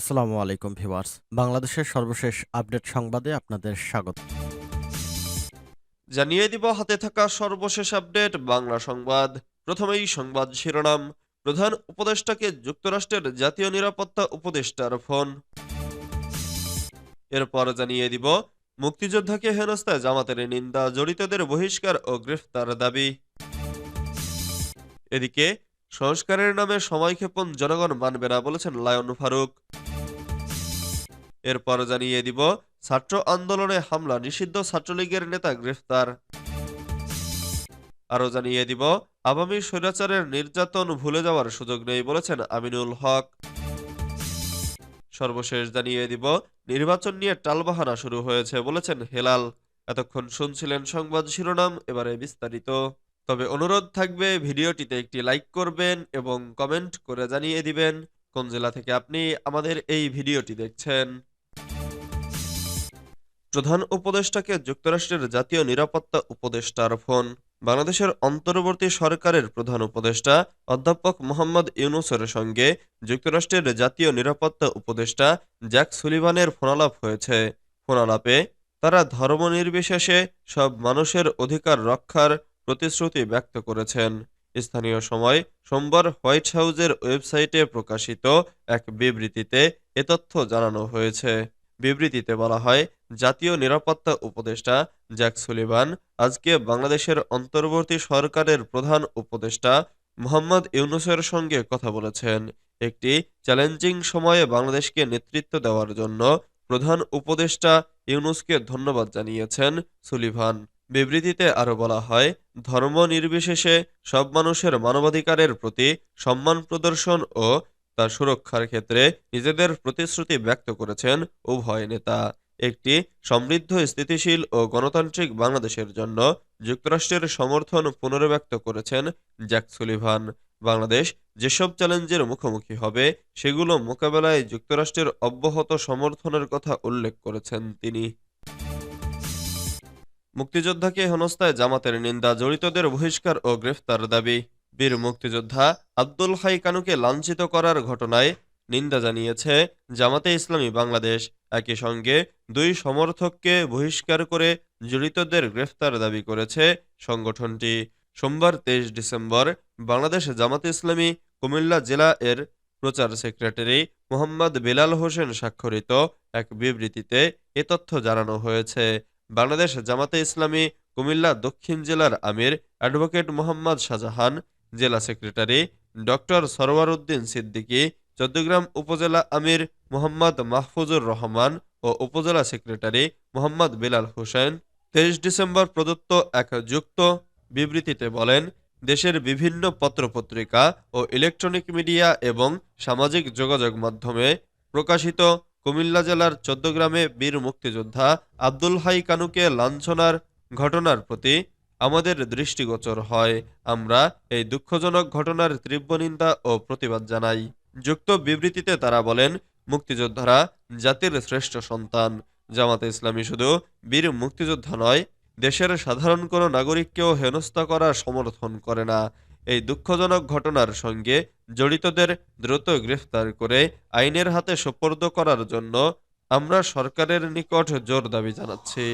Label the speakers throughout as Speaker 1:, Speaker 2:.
Speaker 1: আসসালামু আলাইকুম ভিউয়ার্স বাংলাদেশের সর্বশেষ আপডেট সংবাদে আপনাদের স্বাগত
Speaker 2: জানিয়ে দিব হাতে থাকা সর্বশেষ আপডেট বাংলা সংবাদ প্রথমেই সংবাদ শিরোনাম প্রধান উপদেষ্টাকে যুক্তরাষ্ট্রের জাতীয় নিরাপত্তা উপদেষ্টার ফোন এরপর জানিয়ে দিব মুক্তিযোদ্ধাকে হেনস্তায় জামাতের নিন্দা জড়িতদের বহিষ্কার ও গ্রেফতার দাবি এদিকে সংস্কারের নামে সময়ক্ষেপণ জনগণ মানবে না বলেছেন লায়ন ফারুক এরপর জানিয়ে দিব ছাত্র আন্দোলনে হামলা নিষিদ্ধ ছাত্রলীগের নেতা গ্রেফতার আরও জানিয়ে দিব আবামী স্বৈরাচারের নির্যাতন ভুলে যাওয়ার সুযোগ নেই বলেছেন আমিনুল হক সর্বশেষ জানিয়ে দিব নির্বাচন নিয়ে টালবাহানা শুরু হয়েছে বলেছেন হেলাল এতক্ষণ শুনছিলেন সংবাদ শিরোনাম এবারে বিস্তারিত তবে অনুরোধ থাকবে ভিডিওটিতে একটি লাইক করবেন এবং কমেন্ট করে জানিয়ে দিবেন কোন জেলা থেকে আপনি আমাদের এই ভিডিওটি দেখছেন
Speaker 3: প্রধান উপদেষ্টাকে যুক্তরাষ্ট্রের জাতীয় নিরাপত্তা উপদেষ্টার ফোন বাংলাদেশের অন্তর্বর্তী সরকারের প্রধান উপদেষ্টা অধ্যাপক মোহাম্মদ ইউনুসের সঙ্গে যুক্তরাষ্ট্রের জাতীয় নিরাপত্তা উপদেষ্টা জ্যাক সুলিভানের ফোনালাপ হয়েছে ফোনালাপে তারা ধর্মনির্বিশেষে সব মানুষের অধিকার রক্ষার প্রতিশ্রুতি ব্যক্ত করেছেন স্থানীয় সময় সোমবার হোয়াইট হাউজের ওয়েবসাইটে প্রকাশিত এক বিবৃতিতে এ তথ্য জানানো হয়েছে বিবৃতিতে বলা হয় জাতীয় নিরাপত্তা উপদেষ্টা জ্যাক সুলিভান আজকে বাংলাদেশের অন্তর্বর্তী সরকারের প্রধান উপদেষ্টা মোহাম্মদ ইউনুসের সঙ্গে কথা বলেছেন একটি চ্যালেঞ্জিং সময়ে বাংলাদেশকে নেতৃত্ব দেওয়ার জন্য প্রধান উপদেষ্টা ইউনুসকে ধন্যবাদ জানিয়েছেন সুলিভান বিবৃতিতে আরও বলা হয় ধর্ম নির্বিশেষে সব মানুষের মানবাধিকারের প্রতি সম্মান প্রদর্শন ও তার সুরক্ষার ক্ষেত্রে নিজেদের প্রতিশ্রুতি ব্যক্ত করেছেন উভয় নেতা একটি সমৃদ্ধ স্থিতিশীল ও গণতান্ত্রিক বাংলাদেশের জন্য যুক্তরাষ্ট্রের সমর্থন পুনর্ব্যক্ত করেছেন জ্যাক সুলিভান বাংলাদেশ যেসব চ্যালেঞ্জের মুখোমুখি হবে সেগুলো মোকাবেলায় যুক্তরাষ্ট্রের অব্যাহত সমর্থনের কথা উল্লেখ করেছেন তিনি
Speaker 4: মুক্তিযোদ্ধাকে হেনস্থায় জামাতের নিন্দা জড়িতদের বহিষ্কার ও গ্রেফতার দাবি বীর মুক্তিযোদ্ধা আব্দুল হাই কানুকে লাঞ্ছিত করার ঘটনায় নিন্দা জানিয়েছে জামাতে ইসলামী বাংলাদেশ একই সঙ্গে দুই সমর্থককে বহিষ্কার করে জড়িতদের গ্রেফতার দাবি করেছে সংগঠনটি সোমবার তেইশ ডিসেম্বর বাংলাদেশ জামাতে ইসলামী কুমিল্লা জেলা এর প্রচার সেক্রেটারি মোহাম্মদ বেলাল হোসেন স্বাক্ষরিত এক বিবৃতিতে এ তথ্য জানানো হয়েছে বাংলাদেশ জামাতে ইসলামী কুমিল্লা দক্ষিণ জেলার আমির অ্যাডভোকেট মোহাম্মদ শাহজাহান জেলা সেক্রেটারি ডক্টর সরওয়ার উদ্দিন সিদ্দিকী চৌদ্দগ্রাম উপজেলা আমির মোহাম্মদ মাহফুজুর রহমান ও উপজেলা সেক্রেটারি মোহাম্মদ বেলাল হোসেন তেইশ ডিসেম্বর প্রদত্ত এক যুক্ত বিবৃতিতে বলেন দেশের বিভিন্ন পত্রপত্রিকা ও ইলেকট্রনিক মিডিয়া এবং সামাজিক যোগাযোগ মাধ্যমে প্রকাশিত কুমিল্লা জেলার চোদ্দগ্রামে বীর মুক্তিযোদ্ধা আব্দুল হাই কানুকে লাঞ্ছনার ঘটনার প্রতি আমাদের দৃষ্টিগোচর হয় আমরা এই দুঃখজনক ঘটনার তীব্র নিন্দা ও প্রতিবাদ জানাই যুক্ত বিবৃতিতে তারা বলেন মুক্তিযোদ্ধারা জাতির শ্রেষ্ঠ সন্তান জামাতে ইসলামী শুধু বীর মুক্তিযোদ্ধা নয় দেশের সাধারণ কোনো নাগরিককেও হেনস্থা করার সমর্থন করে না এই দুঃখজনক ঘটনার সঙ্গে জড়িতদের দ্রুত গ্রেফতার করে আইনের হাতে সোপর্দ করার জন্য আমরা সরকারের নিকট জোর দাবি জানাচ্ছি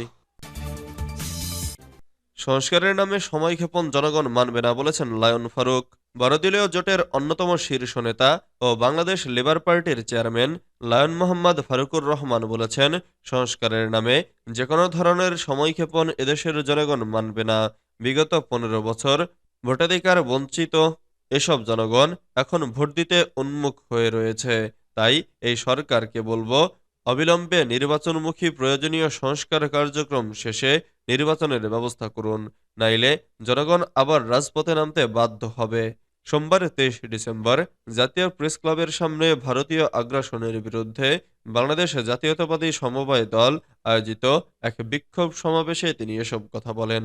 Speaker 5: সংস্কারের নামে সময়ক্ষেপণ জনগণ মানবে না বলেছেন লায়ন ফারুক বড়দলীয় জোটের অন্যতম শীর্ষ নেতা ও বাংলাদেশ লেবার পার্টির চেয়ারম্যান লায়ন মোহাম্মদ ফারুকুর রহমান বলেছেন সংস্কারের নামে যে কোনো ধরনের সময়ক্ষেপণ এদেশের জনগণ মানবে না বিগত পনেরো বছর ভোটাধিকার বঞ্চিত এসব জনগণ এখন ভোট দিতে উন্মুখ হয়ে রয়েছে তাই এই সরকারকে বলবো অবিলম্বে নির্বাচনমুখী প্রয়োজনীয় সংস্কার কার্যক্রম শেষে নির্বাচনের ব্যবস্থা করুন নাইলে জনগণ আবার রাজপথে নামতে বাধ্য হবে সোমবার তেইশ ডিসেম্বর জাতীয় প্রেস ক্লাবের সামনে ভারতীয় আগ্রাসনের বিরুদ্ধে বাংলাদেশ জাতীয়তাবাদী সমবায় দল আয়োজিত এক বিক্ষোভ সমাবেশে তিনি এসব কথা বলেন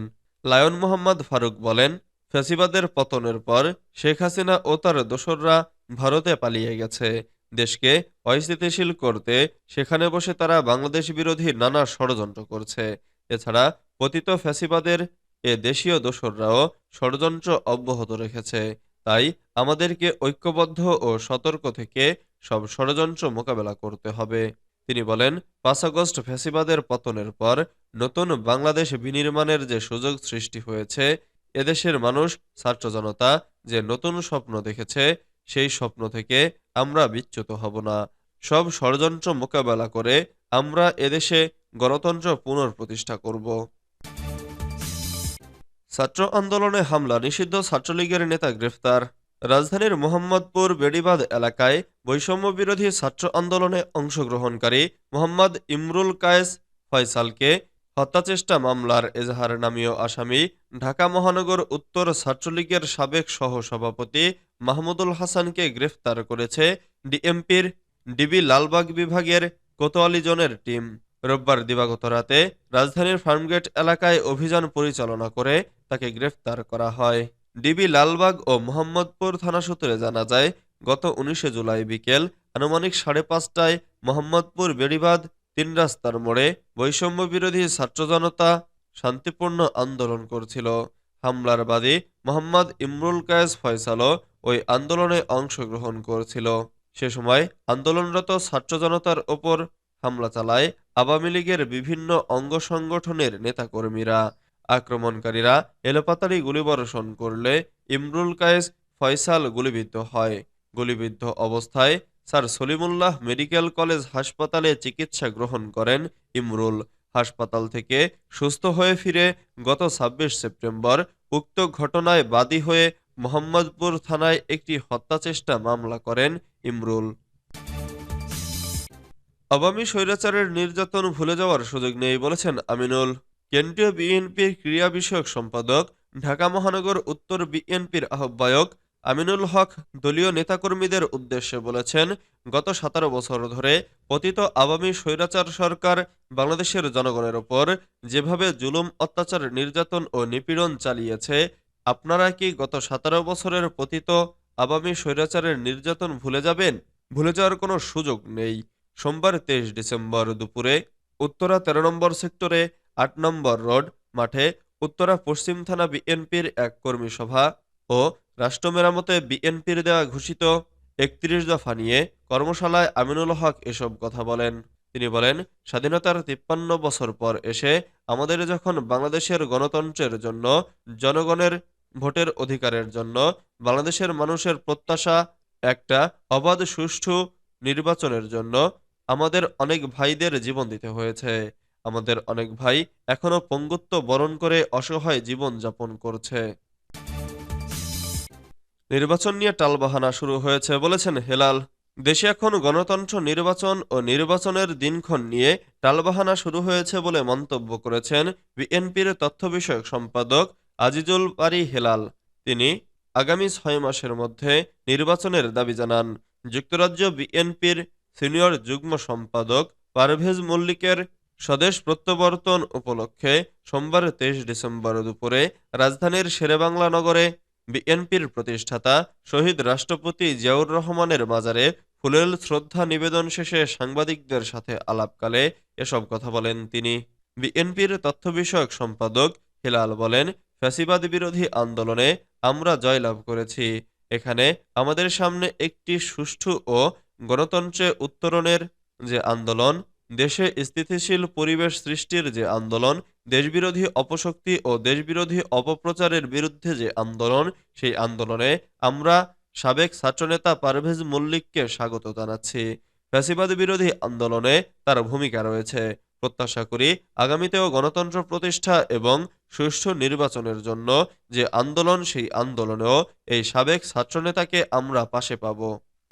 Speaker 5: লায়ন মোহাম্মদ ফারুক বলেন ফ্যাসিবাদের পতনের পর শেখ হাসিনা ও তার দোসররা ভারতে পালিয়ে গেছে দেশকে অস্থিতিশীল করতে সেখানে বসে তারা বাংলাদেশ বিরোধী নানা ষড়যন্ত্র করছে এছাড়া পতিত ফ্যাসিবাদের এ দেশীয় দোসররাও ষড়যন্ত্র অব্যাহত রেখেছে তাই আমাদেরকে ঐক্যবদ্ধ ও সতর্ক থেকে সব ষড়যন্ত্র মোকাবেলা করতে হবে তিনি বলেন পাঁচ আগস্ট ফ্যাসিবাদের পতনের পর নতুন বাংলাদেশ বিনির্মাণের যে সুযোগ সৃষ্টি হয়েছে এদেশের মানুষ ছাত্র জনতা যে নতুন স্বপ্ন দেখেছে সেই স্বপ্ন থেকে আমরা বিচ্যুত হব না সব ষড়যন্ত্র মোকাবেলা করে আমরা এদেশে গণতন্ত্র পুনঃপ্রতিষ্ঠা করব
Speaker 6: ছাত্র আন্দোলনে হামলা নিষিদ্ধ ছাত্রলীগের নেতা গ্রেফতার রাজধানীর মোহাম্মদপুর বেড়িবাদ এলাকায় বৈষম্য বিরোধী ছাত্র আন্দোলনে অংশগ্রহণকারী মোহাম্মদ ইমরুল কায়েস ফয়সালকে হত্যাচেষ্টা মামলার এজাহার নামীয় আসামি ঢাকা মহানগর উত্তর ছাত্রলীগের সাবেক সহসভাপতি মাহমুদুল হাসানকে গ্রেফতার করেছে ডিএমপির ডিবি লালবাগ বিভাগের কোতোয়ালি জোনের টিম রোববার দিবাগত রাতে রাজধানীর ফার্মগেট এলাকায় অভিযান পরিচালনা করে তাকে গ্রেফতার করা হয় ডিবি লালবাগ ও মোহাম্মদপুর থানা সূত্রে জানা যায় গত উনিশে জুলাই বিকেল আনুমানিক সাড়ে পাঁচটায় মোহাম্মদপুর বেড়িবাদ তিন রাস্তার মোড়ে বৈষম্য বিরোধী ছাত্র জনতা শান্তিপূর্ণ আন্দোলন করছিল হামলার বাদী মোহাম্মদ ইমরুল কায়েস ফয়সালও ওই আন্দোলনে অংশগ্রহণ করছিল সে সময় আন্দোলনরত ছাত্র জনতার ওপর হামলা চালায় আওয়ামী লীগের বিভিন্ন অঙ্গ সংগঠনের নেতাকর্মীরা আক্রমণকারীরা এলোপাতাড়ি গুলিবর্ষণ করলে ইমরুল কায়েস ফয়সাল গুলিবিদ্ধ হয় গুলিবিদ্ধ অবস্থায় স্যার সলিমুল্লাহ মেডিকেল কলেজ হাসপাতালে চিকিৎসা গ্রহণ করেন ইমরুল হাসপাতাল থেকে সুস্থ হয়ে ফিরে গত ছাব্বিশ সেপ্টেম্বর উক্ত ঘটনায় বাদী হয়ে মোহাম্মদপুর থানায় একটি হত্যাচেষ্টা মামলা করেন ইমরুল
Speaker 7: আবামী স্বৈরাচারের নির্যাতন ভুলে যাওয়ার সুযোগ নেই বলেছেন আমিনুল কেন্দ্রীয় বিএনপির ক্রীড়া বিষয়ক সম্পাদক ঢাকা মহানগর উত্তর বিএনপির আহ্বায়ক আমিনুল হক দলীয় নেতাকর্মীদের উদ্দেশ্যে বলেছেন গত সতেরো বছর ধরে পতিত আওয়ামী স্বৈরাচার সরকার বাংলাদেশের জনগণের ওপর যেভাবে জুলুম অত্যাচার নির্যাতন ও নিপীড়ন চালিয়েছে আপনারা কি গত সতেরো বছরের পতিত আওয়ামী স্বৈরাচারের নির্যাতন ভুলে যাবেন ভুলে যাওয়ার কোনো সুযোগ নেই সোমবার তেইশ ডিসেম্বর দুপুরে উত্তরা তেরো নম্বর সেক্টরে আট নম্বর রোড মাঠে উত্তরা পশ্চিম থানা বিএনপির এক কর্মী সভা ও রাষ্ট্র মেরামতে বিএনপির দেওয়া ঘোষিত একত্রিশ দফা নিয়ে কর্মশালায় আমিনুল হক এসব কথা বলেন তিনি বলেন স্বাধীনতার তিপ্পান্ন বছর পর এসে আমাদের যখন বাংলাদেশের গণতন্ত্রের জন্য জনগণের ভোটের অধিকারের জন্য বাংলাদেশের মানুষের প্রত্যাশা একটা অবাধ সুষ্ঠু নির্বাচনের জন্য আমাদের অনেক ভাইদের জীবন দিতে হয়েছে আমাদের অনেক ভাই এখনও পঙ্গুত্ব বরণ করে অসহায় জীবন যাপন করছে
Speaker 8: নির্বাচন নিয়ে টালবাহানা শুরু হয়েছে বলেছেন হেলাল দেশে এখন গণতন্ত্র নির্বাচন ও নির্বাচনের দিনক্ষণ নিয়ে টালবাহানা শুরু হয়েছে বলে মন্তব্য করেছেন বিএনপির তথ্য বিষয়ক সম্পাদক আজিজুল পারি হেলাল তিনি আগামী ছয় মাসের মধ্যে নির্বাচনের দাবি জানান যুক্তরাজ্য বিএনপির সিনিয়র যুগ্ম সম্পাদক পারভেজ মল্লিকের স্বদেশ প্রত্যাবর্তন উপলক্ষে সোমবার তেইশ ডিসেম্বর দুপুরে রাজধানীর শেরেবাংলা নগরে বিএনপির প্রতিষ্ঠাতা শহীদ রাষ্ট্রপতি জিয়াউর রহমানের মাজারে ফুলেল শ্রদ্ধা নিবেদন শেষে সাংবাদিকদের সাথে আলাপকালে এসব কথা বলেন তিনি
Speaker 9: বিএনপির তথ্য বিষয়ক সম্পাদক হিলাল বলেন ফ্যাসিবাদ বিরোধী আন্দোলনে আমরা জয়লাভ করেছি এখানে আমাদের সামনে একটি সুষ্ঠু ও গণতন্ত্রে উত্তরণের যে আন্দোলন দেশে স্থিতিশীল পরিবেশ সৃষ্টির যে আন্দোলন দেশবিরোধী অপশক্তি ও দেশবিরোধী অপপ্রচারের বিরুদ্ধে যে আন্দোলন সেই আন্দোলনে আমরা সাবেক ছাত্রনেতা পারভেজ মল্লিককে স্বাগত জানাচ্ছি ফ্যাসিবাদ বিরোধী আন্দোলনে তার ভূমিকা রয়েছে প্রত্যাশা করি আগামীতেও গণতন্ত্র প্রতিষ্ঠা এবং সুষ্ঠু নির্বাচনের জন্য যে আন্দোলন সেই আন্দোলনেও এই সাবেক ছাত্রনেতাকে আমরা পাশে পাব